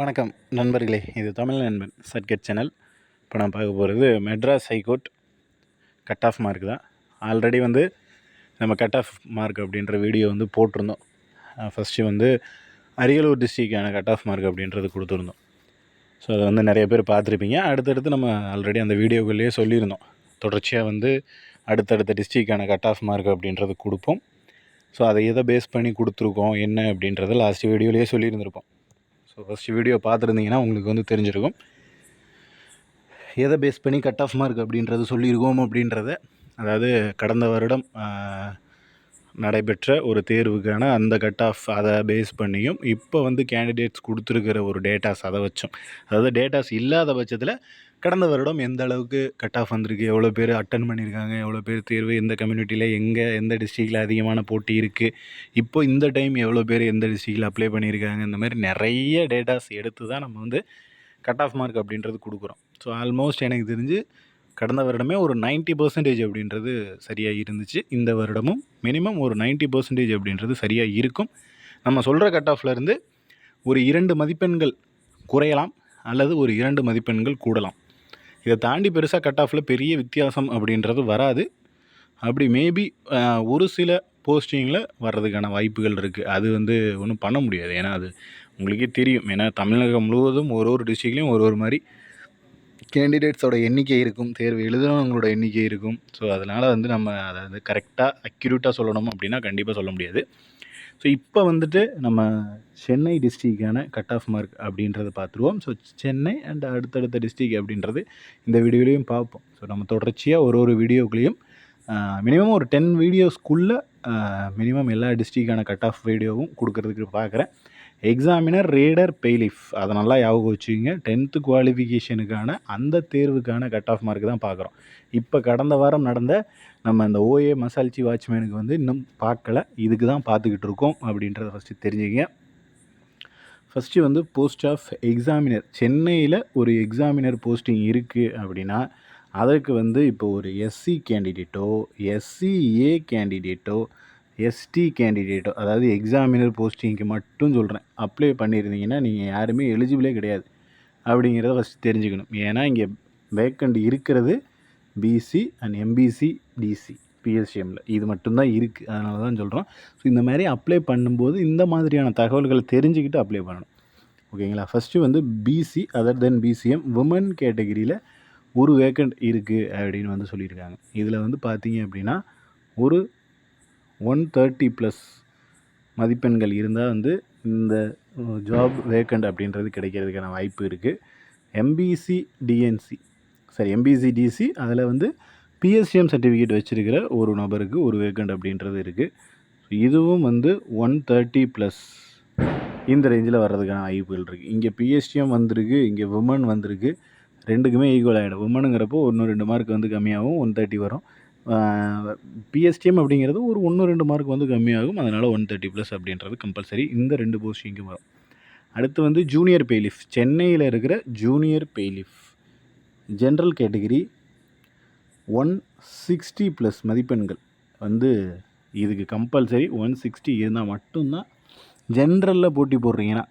வணக்கம் நண்பர்களே இது தமிழ் நண்பன் சர்க்கெட் சேனல். இப்போ நான் பார்க்க போகிறது Madras high court cut off mark தான். ஆல்ரெடி வந்து நம்ம கட் ஆஃப் மார்க் அப்படின்ற வீடியோ வந்து போட்டிருந்தோம். ஃபஸ்ட்டு வந்து அரியலூர் டிஸ்ட்ரிக்டான கட் ஆஃப் மார்க் அப்படின்றது கொடுத்துருந்தோம். ஸோ அதை வந்து நிறைய பேர் பார்த்துருப்பீங்க. அடுத்தடுத்து நம்ம ஆல்ரெடி அந்த வீடியோக்குள்ளேயே சொல்லியிருந்தோம். தொடர்ச்சியாக வந்து அடுத்தடுத்த டிஸ்ட்ரிக்டான கட் ஆஃப் மார்க் அப்படின்றது கொடுப்போம். ஸோ அதை எதை பேஸ் பண்ணி கொடுத்துருக்கோம் என்ன அப்படின்றத லாஸ்ட் வீடியோலேயே சொல்லியிருந்திருப்போம். ஸோ ஃபஸ்ட்டு வீடியோ பார்த்துருந்தீங்கன்னா உங்களுக்கு வந்து தெரிஞ்சிருக்கும். எதை பேஸ் பண்ணி கட் ஆஃப் மார்க் அப்படின்றது சொல்லியிருக்கோம் அப்படின்றத அதாவது கடந்த வருடம் நடைபெற்ற ஒரு தேர்வுக்கான அந்த கட் ஆஃப் அதை பேஸ் பண்ணியும் இப்போ வந்து கேண்டிடேட்ஸ் கொடுத்துருக்கிற ஒரு டேட்டாஸ் அதை வச்சோம். அதாவது டேட்டாஸ் இல்லாத பட்சத்தில் கடந்த வருடம் எந்த அளவுக்கு கட் ஆஃப் வந்திருக்கு? எவ்வளோ பேர் அட்டன் பண்ணியிருக்காங்க? எவ்வளோ பேர் தேர்வு எந்த கம்யூனிட்டியில் எங்கே எந்த டிஸ்ட்ரிக்டில் அதிகமான போட்டி இருக்குது இப்போ இந்த டைம் எவ்வளோ பேர் எந்த டிஸ்ட்ரிக்டில் அப்ளை பண்ணியிருக்காங்க? இந்த மாதிரி நிறைய டேட்டாஸ் எடுத்து தான் நம்ம வந்து கட் ஆஃப் மார்க் அப்படின்றது கொடுக்குறோம். ஸோ ஆல்மோஸ்ட் எனக்கு தெரிஞ்சு கடந்த வருடமே ஒரு 90% பர்சன்டேஜ் அப்படின்றது சரியாக இருந்துச்சு. இந்த வருடமும் மினிமம் ஒரு 90% பர்சன்டேஜ் அப்படின்றது சரியாக இருக்கும். நம்ம சொல்கிற கட் ஆஃப்லேருந்து ஒரு இரண்டு மதிப்பெண்கள் குறையலாம் அல்லது ஒரு இரண்டு மதிப்பெண்கள் கூடலாம். இதை தாண்டி பெருசாக கட் ஆஃபில் பெரிய வித்தியாசம் அப்படின்றது வராது. அப்படி மேபி ஒரு சில போஸ்டிங்கில் வர்றதுக்கான வாய்ப்புகள் இருக்குது அது வந்து ஒன்றும் பண்ண முடியாது. ஏன்னா அது உங்களுக்கே தெரியும். ஏன்னா தமிழகம் முழுவதும் ஒரு ஒரு டிஸ்ட்ரிக்ட்லேயும் ஒரு ஒரு மாதிரி கேண்டிடேட்ஸோட எண்ணிக்கை இருக்கும். தேர்வு எழுதுனவங்களோட எண்ணிக்கை இருக்கும். ஸோ அதனால் வந்து நம்ம அதை வந்து கரெக்டாக அக்யூரேட்டாக சொல்லணும் அப்படின்னா கண்டிப்பாக சொல்ல முடியாது. ஸோ இப்போ வந்துட்டு நம்ம சென்னை டிஸ்ட்ரிக்டான கட் ஆஃப் மார்க் அப்படின்றத பார்த்துருவோம். ஸோ சென்னை அண்ட் அடுத்தடுத்த டிஸ்ட்ரிக் அப்படின்றது இந்த வீடியோலையும் பார்ப்போம். ஸோ நம்ம தொடர்ச்சியாக ஒரு ஒரு வீடியோக்குள்ளேயும் மினிமம் ஒரு டென் வீடியோஸ்க்குள்ளே மினிமம் எல்லா டிஸ்ட்ரிக்டான கட் ஆஃப் வீடியோவும் கொடுக்கறதுக்கு பார்க்குறேன். எக்ஸாமினர் ரீடர் பெய்லிஃப் அதை நல்லா ஞாபகம் வச்சுக்கோங்க. டென்த்து குவாலிஃபிகேஷனுக்கான அந்த தேர்வுக்கான கட் ஆஃப் மார்க் தான் பார்க்குறோம். இப்போ கடந்த வாரம் நடந்த நம்ம அந்த ஓஏ மசால்ச்சி வாட்ச்மேனுக்கு வந்து இன்னும் பார்க்கல. இதுக்கு தான் பார்த்துக்கிட்டு இருக்கோம் அப்படின்றத ஃபஸ்ட்டு தெரிஞ்சுக்கங்க. ஃபஸ்ட்டு வந்து போஸ்ட் ஆஃப் எக்ஸாமினர் சென்னையில் ஒரு எக்ஸாமினர் போஸ்டிங் இருக்குது அப்படின்னா அதற்கு வந்து இப்போ ஒரு எஸ்சி கேண்டிடேட்டோ எஸ்சிஏ கேண்டிடேட்டோ எஸ்டி கேண்டிடேட்டோ அதாவது எக்ஸாமினர் போஸ்டிங்க்கு மட்டும் சொல்கிறேன் அப்ளை பண்ணியிருந்தீங்கன்னா நீங்கள் யாருமே எலிஜிபிளே கிடையாது அப்படிங்கிறத ஃபஸ்ட்டு தெரிஞ்சுக்கணும். ஏன்னா இங்கே வேக்கண்ட் இருக்கிறது பிசி அண்ட் எம்பிசி டிசி பிஎஸ்சிஎம்மில் இது மட்டும்தான் இருக்குது அதனால தான் சொல்கிறோம் ஸோ இந்த மாதிரி அப்ளை பண்ணும்போது இந்த மாதிரியான தகவல்களை தெரிஞ்சுக்கிட்டு அப்ளை பண்ணணும். ஓகேங்களா? ஃபஸ்ட்டு வந்து BC other then BCM women கேட்டகிரியில் ஒரு வேக்கண்ட் இருக்குது அப்படின்னு வந்து சொல்லியிருக்காங்க. இதில் வந்து பார்த்தீங்க அப்படின்னா ஒரு ஒன் தேர்ட்டி ப்ளஸ் மதிப்பெண்கள் இருந்தால் வந்து இந்த ஜாப் வேக்கண்ட் அப்படின்றது கிடைக்கிறதுக்கான வாய்ப்பு இருக்குது எம்பிசி டிஎன்சி சரி எம்பிசி டிசி அதில் வந்து பிஎஸ்சிஎம் சர்டிஃபிகேட் வச்சுருக்கிற ஒரு நபருக்கு ஒரு வேக்கண்ட் அப்படின்றது இருக்குது ஸோ இதுவும் வந்து ஒன் தேர்ட்டி ப்ளஸ் இந்த ரேஞ்சில் வர்றதுக்கான வாய்ப்புகள் இருக்குது இங்கே பிஎஸ்டிஎம் வந்திருக்கு இங்கே உமன் வந்திருக்கு. ரெண்டுக்குமே ஈக்குவல் ஆகிடும் உமனுங்கிறப்போ ஒன்று ரெண்டு மார்க் வந்து கம்மியாகும் ஒன் தேர்ட்டி வரும். பிஎஸ்டிஎம் அப்படிங்கிறது ஒரு ஒன்று ரெண்டு மார்க் வந்து கம்மியாகும். அதனால் ஒன் தேர்ட்டி ப்ளஸ் அப்படின்றது கம்பல்சரி இந்த ரெண்டு போஸ்டிங்கும் வரும். அடுத்து வந்து ஜூனியர் பெய்லிஃப் சென்னையில் இருக்கிற junior bailiff general category one sixty plus மதிப்பெண்கள். வந்து இதுக்கு கம்பல்சரி ஒன் சிக்ஸ்டி இருந்தால் மட்டும்தான் ஜென்ரலில் போட்டி போடுறீங்கன்னா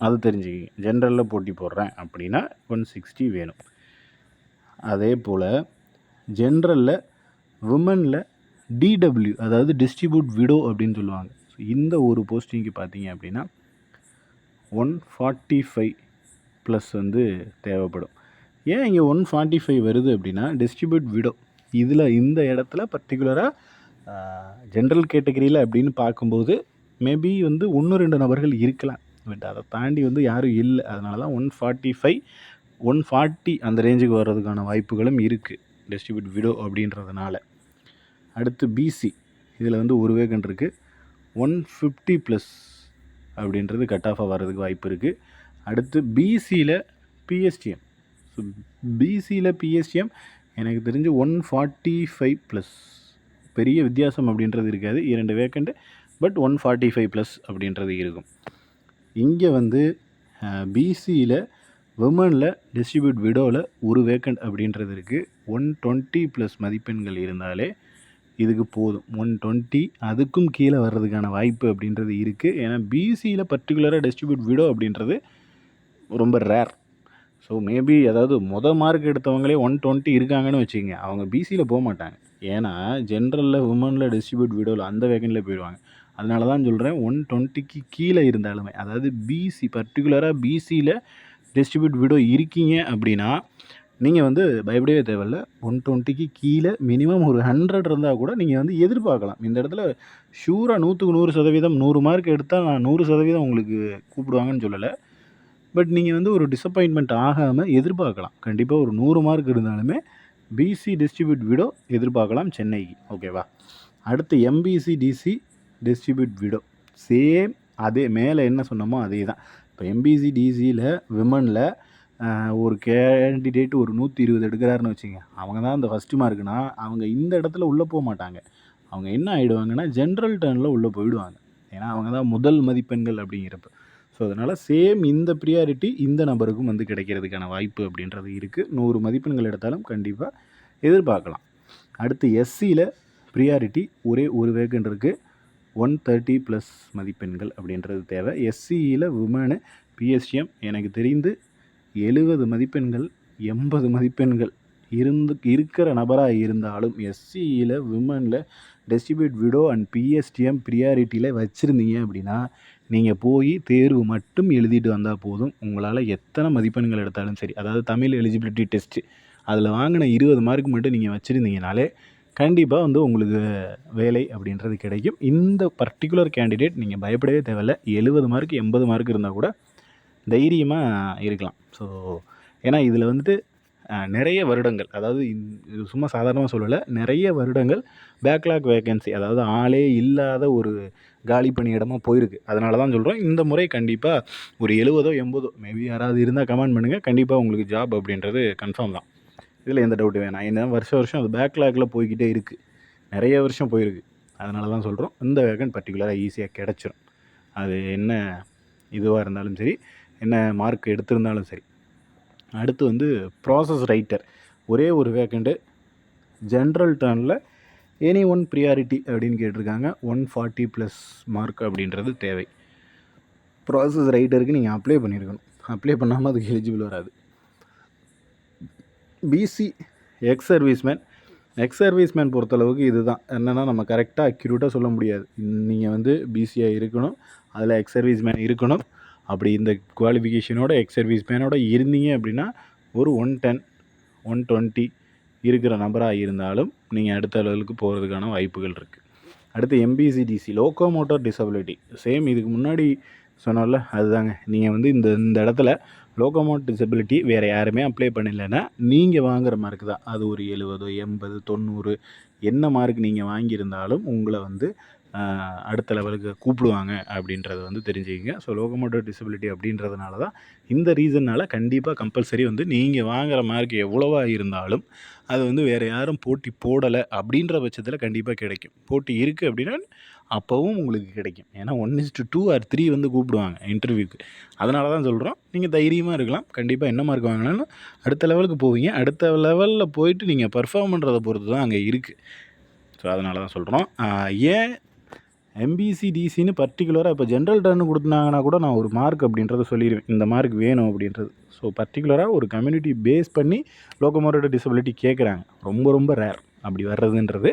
அது தெரிஞ்சுக்கிங்க. ஜென்ரலில் போட்டி போடுறேன் அப்படின்னா ஒன் சிக்ஸ்டி வேணும். அதே போல் ஜென்ரலில் உமனில் டிடபிள்யூ அதாவது டிஸ்ட்ரிபியூட் விடோ அப்படின்னு சொல்லுவாங்க. ஸோ இந்த ஒரு போஸ்டிங்க்கு பார்த்தீங்க அப்படின்னா ஒன் ஃபார்ட்டி ஃபைவ் ப்ளஸ் வந்து தேவைப்படும். ஏன் இங்கே ஒன் ஃபார்ட்டி ஃபைவ் வருது அப்படின்னா டிஸ்ட்ரிபியூட் விடோ. இதில் இந்த இடத்துல பர்டிகுலராக ஜென்ரல் கேட்டகரியில் அப்படின்னு பார்க்கும்போது மேபி வந்து ஒன்று ரெண்டு நபர்கள் இருக்கலாம். பட் அதை தாண்டி வந்து யாரும் இல்லை. அதனால தான் one forty five one forty அந்த ரேஞ்சுக்கு வர்றதுக்கான வாய்ப்புகளும் இருக்குது டிஸ்ட்ரிபியூட் விடோ அப்படின்றதுனால. அடுத்து பிசி இதில் வந்து ஒரு வேகன் இருக்குது ஒன் ஃபிஃப்டி ப்ளஸ் அப்படின்றது கட் ஆஃபாக வர்றதுக்கு வாய்ப்பு இருக்குது அடுத்து பிசியில் பிஎஸ்டிஎம் ஸோ பிசியில் பிஎஸ்டிஎம் எனக்கு தெரிஞ்சு ஒன் ஃபார்ட்டி ஃபைவ் ப்ளஸ் பெரிய வித்தியாசம் அப்படின்றது இருக்காது இரண்டு vacant but one forty five plus அப்படின்றது இருக்கும். இங்கே வந்து பிசியில் விமனில் டிஸ்ட்ரிபியூட் விடோவில் ஒரு வேக்கண்ட் அப்படின்றது இருக்குது ஒன் டுவெண்ட்டி ப்ளஸ் மதிப்பெண்கள் இருந்தாலே இதுக்கு போதும். ஒன் டுவெண்ட்டி அதுக்கும் கீழே வர்றதுக்கான வாய்ப்பு அப்படின்றது இருக்குது ஏன்னா பிசியில் பர்டிகுலராக டிஸ்ட்ரிபியூட் விடோ அப்படின்றது ரொம்ப ரேர் ஸோ மேபி அதாவது மொதல் மார்க் எடுத்தவங்களே ஒன் டுவெண்ட்டி இருக்காங்கன்னு வச்சுக்கோங்க. அவங்க பிசியில் போக மாட்டாங்க ஏன்னா ஜென்ரலில் உமனில் டிஸ்ட்ரிபியூட் வீடியோவில் அந்த வேகனில் போயிடுவாங்க. அதனால தான் சொல்கிறேன் ஒன் டுவெண்ட்டிக்கு கீழே இருந்தாலுமே அதாவது பிசி பர்டிகுலராக பிசியில் டிஸ்ட்ரிபியூட் வீடியோ இருக்கீங்க அப்படின்னா நீங்கள் வந்து பயப்படவே தேவையில்ல. ஒன் டுவெண்ட்டிக்கு கீழே மினிமம் ஒரு ஹண்ட்ரட் இருந்தால் கூட நீங்கள் வந்து எதிர்பார்க்கலாம். இந்த இடத்துல ஷூராக நூற்றுக்கு நூறு சதவீதம் நூறு மார்க் எடுத்தால் நான் நூறு சதவீதம் உங்களுக்கு கூப்பிடுவாங்கன்னு சொல்லலை. பட் நீங்கள் வந்து ஒரு டிசப்பாயின்மெண்ட் ஆகாமல் எதிர்பார்க்கலாம். கண்டிப்பாக ஒரு நூறு மார்க் இருந்தாலுமே பிசி டிஸ்ட்ரிபியூட் விடோ எதிர்பார்க்கலாம் சென்னைக்கு ஓகேவா அடுத்து MBC DC distribute widow. Same அதே மேலே என்ன சொன்னோமோ அதே தான் இப்போ எம்பிசி டிசியில் விமனில் ஒரு கேண்டிடேட் ஒரு நூற்றி இருபது எடுக்கிறாருன்னு வச்சுங்க. அவங்க தான் அந்த ஃபஸ்ட்டு மார்க்குனா அவங்க இந்த இடத்துல உள்ளே போக மாட்டாங்க. அவங்க என்ன ஆகிடுவாங்கன்னா ஜென்ரல் டர்னில் உள்ளே போயிடுவாங்க. ஏன்னா அவங்க தான் முதல் மதிப்பெண்கள் அப்படிங்கிறப்ப. ஸோ அதனால் சேம் இந்த ப்ரியாரிட்டி இந்த நபருக்கும் வந்து கிடைக்கிறதுக்கான வாய்ப்பு அப்படின்றது இருக்குது நூறு மதிப்பெண்கள் எடுத்தாலும் கண்டிப்பாக எதிர்பார்க்கலாம். அடுத்து எஸ்சியில் ப்ரியாரிட்டி ஒரே ஒரு வேகன் இருக்குது ஒன் தேர்ட்டி ப்ளஸ் மதிப்பெண்கள் அப்படின்றது தேவை. எஸ்சியில் விமனு பிஎஸ்டிஎம் எனக்கு தெரிந்து எழுபது மதிப்பெண்கள் எண்பது மதிப்பெண்கள் இருந்து இருக்கிற நபராக இருந்தாலும் எஸ்சியில் விமனில் டிஸ்ட்ரிபியூட் விடோ அண்ட் பிஎஸ்டிஎம் ப்ரியாரிட்டியில் வச்சுருந்தீங்க அப்படின்னா நீங்கள் போய் தேர்வு மட்டும் எழுதிட்டு வந்தால் போதும். உங்களால் எத்தனை மதிப்பெண்கள் எடுத்தாலும் சரி. அதாவது தமிழ் எலிஜிபிலிட்டி டெஸ்ட்டு அதில் வாங்கின இருபது மார்க் மட்டும் நீங்கள் வச்சுருந்தீங்கனாலே கண்டிப்பாக வந்து உங்களுக்கு வேலை அப்படின்றது கிடைக்கும். இந்த பர்டிகுலர் கேண்டிடேட் நீங்கள் பயப்படவே தேவையில்ல. எழுபது மார்க் எண்பது மார்க் இருந்தால் கூட தைரியமாக இருக்கலாம். ஸோ ஏன்னா இதில் வந்துட்டு நிறைய வருடங்கள் அதாவது சும்மா சாதாரணமாக சொல்லலை நிறைய வருடங்கள் பேக்லாக் வேகன்சி அதாவது ஆளே இல்லாத ஒரு காலி பணியிடமாக போயிருக்கு. அதனால தான் சொல்கிறோம் இந்த முறை கண்டிப்பாக ஒரு எழுபதோ எண்பதோ மேபி யாராவது இருந்தால் கமெண்ட் பண்ணுங்கள் கண்டிப்பாக உங்களுக்கு ஜாப் அப்படின்றது கன்ஃபார்ம் தான். இதில் எந்த டவுட்டு வேணாம். என்ன வருஷம் வருஷம் அது பேக்லாகில் போய்கிட்டே இருக்குது நிறைய வருஷம் போயிருக்கு. அதனால தான் சொல்கிறோம் இந்த வேகன் பர்டிகுலராக ஈஸியாக கிடச்சிரும். அது என்ன இதுவாக இருந்தாலும் சரி என்ன மார்க் எடுத்திருந்தாலும் சரி. அடுத்து வந்து ப்ராசஸ் ரைட்டர் ஒரே ஒரு வேக்கண்ட்டு ஜென்ரல் டர்னில் எனி ஒன் ப்ரியாரிட்டி அப்படின்னு கேட்டிருக்காங்க. ஒன் ஃபார்ட்டி ப்ளஸ் மார்க் அப்படின்றது தேவை. ப்ராசஸ் ரைட்டருக்கு நீங்கள் அப்ளை பண்ணியிருக்கணும் அப்ளை பண்ணாமல் அதுக்கு எலிஜிபிள் வராது. BC ex serviceman ex serviceman பொறுத்தளவுக்கு இது தான் என்னென்னா நம்ம கரெக்டாக அக்யூரேட்டாக சொல்ல முடியாது. நீங்கள் வந்து பிசியாக இருக்கணும். அதில் எக்ஸ் சர்வீஸ்மேன் இருக்கணும். அப்படி இந்த குவாலிஃபிகேஷனோட எக்ஸ் சர்வீஸ் மேனோட இருந்தீங்க அப்படின்னா ஒரு ஒன் டென் ஒன் டுவெண்ட்டி இருக்கிற நபராக இருந்தாலும் நீங்கள் அடுத்த லெவலுக்கு போகிறதுக்கான வாய்ப்புகள் இருக்குது அடுத்து எம்பிசிடிசி லோக்கோமோட்டர் டிசபிலிட்டி சேம் இதுக்கு முன்னாடி சொன்னோம்ல அதுதாங்க. நீங்கள் வந்து இந்த இந்த இடத்துல லோக்கோமோட் டிசபிலிட்டி வேறு யாருமே அப்ளை பண்ணலைன்னா நீங்கள் வாங்குகிற மார்க் தான். அது ஒரு எழுபது எண்பது தொண்ணூறு என்ன மார்க் நீங்கள் வாங்கியிருந்தாலும் உங்களை வந்து அடுத்த லெவலுக்கு கூப்பிடுவாங்க அப்படின்றத வந்து தெரிஞ்சுக்கிங்க. ஸோ லோகோமோட்டோ டிசபிலிட்டி அப்படின்றதுனால தான் இந்த ரீசன்னால் கண்டிப்பாக கம்பல்சரி வந்து நீங்கள் வாங்குகிற மார்க் எவ்வளோவா இருந்தாலும் அது வந்து வேறு யாரும் போட்டி போடலை அப்படின்ற பட்சத்தில் கண்டிப்பாக கிடைக்கும். போட்டி இருக்குது அப்படின்னா அப்போவும் உங்களுக்கு கிடைக்கும். ஏன்னா one is to two or three வந்து கூப்பிடுவாங்க இன்டர்வியூக்கு அதனால தான் சொல்கிறோம் நீங்கள் தைரியமாக இருக்கலாம். கண்டிப்பாக என்ன மார்க் வாங்கினாலும் அடுத்த லெவலுக்கு போவீங்க. அடுத்த லெவலில் போயிட்டு நீங்கள் பர்ஃபார்ம் பண்ணுறதை பொறுத்து தான் அங்கே இருக்குது ஸோ அதனால தான் சொல்கிறோம் ஏன் எம்பிசி டிசின்னு பர்டிகுலராக இப்போ ஜென்ரல் டர்னு கொடுத்தாங்கன்னா கூட நான் ஒரு மார்க் அப்படின்றத சொல்லிடுவேன். இந்த மார்க் வேணும் அப்படின்றது. ஸோ பர்டிகுலராக ஒரு கம்யூனிட்டி பேஸ் பண்ணி லோக்கமோட்டோ டிசபிலிட்டி கேட்குறாங்க ரொம்ப ரொம்ப ரேர் அப்படி வர்றதுன்றது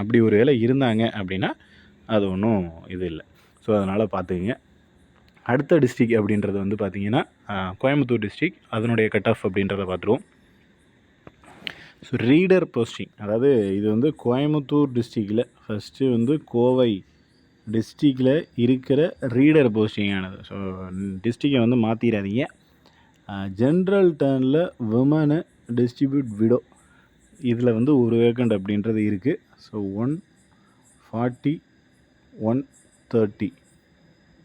அப்படி ஒரு வேலை இருந்தாங்க அப்படின்னா அது ஒன்றும் இது இல்லை. ஸோ அதனால் பார்த்துக்குங்க. அடுத்த டிஸ்ட்ரிக் அப்படின்றது வந்து பார்த்திங்கன்னா கோயம்புத்தூர் டிஸ்ட்ரிக் அதனுடைய கட் ஆஃப் அப்படின்றத பார்த்துருவோம். ஸோ ரீடர் போஸ்டிங் அதாவது இது வந்து கோயம்புத்தூர் டிஸ்ட்ரிக்டில் ஃபஸ்ட்டு வந்து கோவை டிஸ்ட்ரிக்டில் இருக்கிற ரீடர் போஸ்டிங்கானது ஸோ டிஸ்ட்ரிக்கை வந்து மாற்றிடாதீங்க ஜென்ரல் டர்னில் விமனு டிஸ்ட்ரிபியூட் விடோ இதில் வந்து ஒரு வேக்கண்ட் அப்படின்றது இருக்குது so one forty one thirty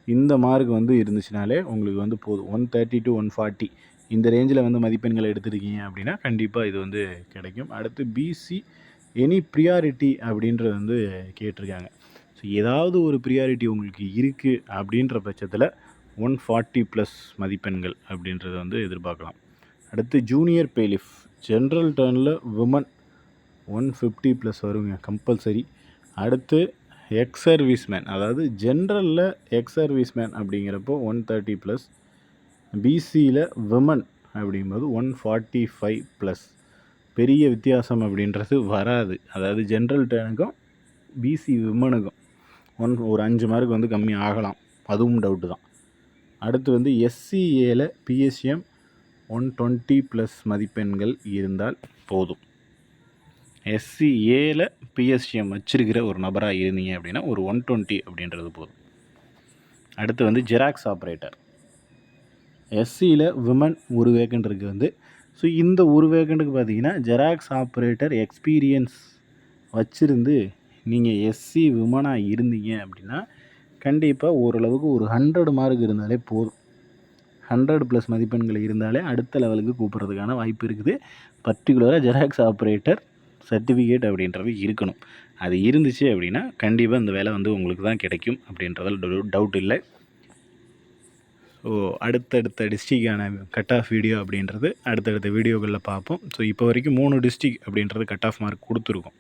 இந்த மார்க் வந்து இருந்துச்சுனாலே உங்களுக்கு வந்து போதும். One thirty to one forty இந்த ரேஞ்சில் வந்து மதிப்பெண்களை எடுத்துருக்கீங்க அப்படின்னா கண்டிப்பாக இது வந்து கிடைக்கும். அடுத்து பிசி எனி ப்ரியாரிட்டி அப்படின்றது வந்து கேட்டிருக்காங்க. ஸோ ஏதாவது ஒரு ப்ரியாரிட்டி உங்களுக்கு இருக்குது அப்படின்ற பட்சத்தில் ஒன் ஃபார்ட்டி ப்ளஸ் மதிப்பெண்கள் அப்படின்றத வந்து எதிர்பார்க்கலாம். அடுத்து ஜூனியர் பேலிஃப் ஜென்ரல் டர்னில் உமன் ஒன் ஃபிஃப்டி ப்ளஸ் வருங்க கம்பல்சரி அடுத்து எக்ஸ் சர்வீஸ்மேன் அதாவது ஜென்ரலில் எக்ஸ் சர்வீஸ்மேன் அப்படிங்கிறப்போ ஒன் தேர்ட்டி ப்ளஸ் பிசியில் விமன் அப்படிங்கும்போது ஒன் ஃபார்ட்டி ஃபைவ் ப்ளஸ் பெரிய வித்தியாசம் அப்படின்றது வராது. அதாவது ஜென்ரல் டேனுக்கும் பிசி விமனுக்கும் ஒன் ஒரு அஞ்சு மார்க் வந்து கம்மி ஆகலாம். அதுவும் டவுட்டு தான். அடுத்து வந்து எஸ்சிஏல பிஎஸ்எம் ஒன் டுவெண்ட்டி ப்ளஸ் மதிப்பெண்கள் இருந்தால் போதும். எஸ்சி ஏல பிஎஸ்சிஎம் வச்சிருக்கிற ஒரு நபராக இருந்தீங்க அப்படின்னா ஒரு ஒன் டுவெண்ட்டி அப்படின்றது போதும். அடுத்து வந்து ஜெராக்ஸ் ஆப்ரேட்டர் எஸ்சியில் விமன் ஒரு வேக்கண்ட் இருக்குது வந்து. ஸோ இந்த ஒரு வேக்கண்ட்டுக்கு பார்த்தீங்கன்னா ஜெராக்ஸ் ஆப்ரேட்டர் எக்ஸ்பீரியன்ஸ் வச்சுருந்து நீங்கள் எஸ்சி விமனாக இருந்தீங்க அப்படின்னா கண்டிப்பாக ஓரளவுக்கு ஒரு ஹண்ட்ரட் மார்க் இருந்தாலே போதும். ஹண்ட்ரட் ப்ளஸ் மதிப்பெண்கள் இருந்தாலே அடுத்த லெவலுக்கு கூப்பிட்றதுக்கான வாய்ப்பு இருக்குது. பர்டிகுலராக ஜெராக்ஸ் ஆப்ரேட்டர் சர்டிஃபிகேட் அப்படின்றது இருக்கணும். அது இருந்துச்சு அப்படின்னா கண்டிப்பாக இந்த வேலை வந்து உங்களுக்கு தான் கிடைக்கும் அப்படின்றதில் டவுட் இல்லை. ஸோ அடுத்தடுத்த டிஸ்ட்ரிக்கான கட் ஆஃப் வீடியோ அப்படின்றது அடுத்தடுத்த வீடியோக்களில் பார்ப்போம். ஸோ இப்போ வரைக்கும் மூணு டிஸ்ட்ரிக் அப்படின்றது கட் ஆஃப் மார்க் கொடுத்துருக்கோம்.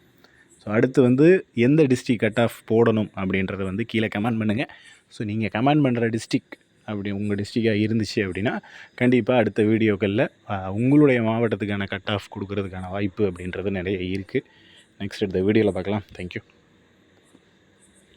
ஸோ அடுத்து வந்து எந்த டிஸ்ட்ரிக் கட் ஆஃப் போடணும் அப்படின்றத வந்து கீழே கமெண்ட் பண்ணுங்கள் ஸோ நீங்கள் கமெண்ட் பண்ணுற டிஸ்ட்ரிக் அப்படி உங்கள் டிஸ்ட்ரிக்டாக இருந்துச்சு அப்படின்னா கண்டிப்பாக அடுத்த வீடியோக்களில் உங்களுடைய மாவட்டத்துக்கான கட் ஆஃப் கொடுக்கறதுக்கான வாய்ப்பு அப்படின்றது நிறைய இருக்குது நெக்ஸ்ட் அடுத்த வீடியோவில் பார்க்கலாம். தேங்க்யூ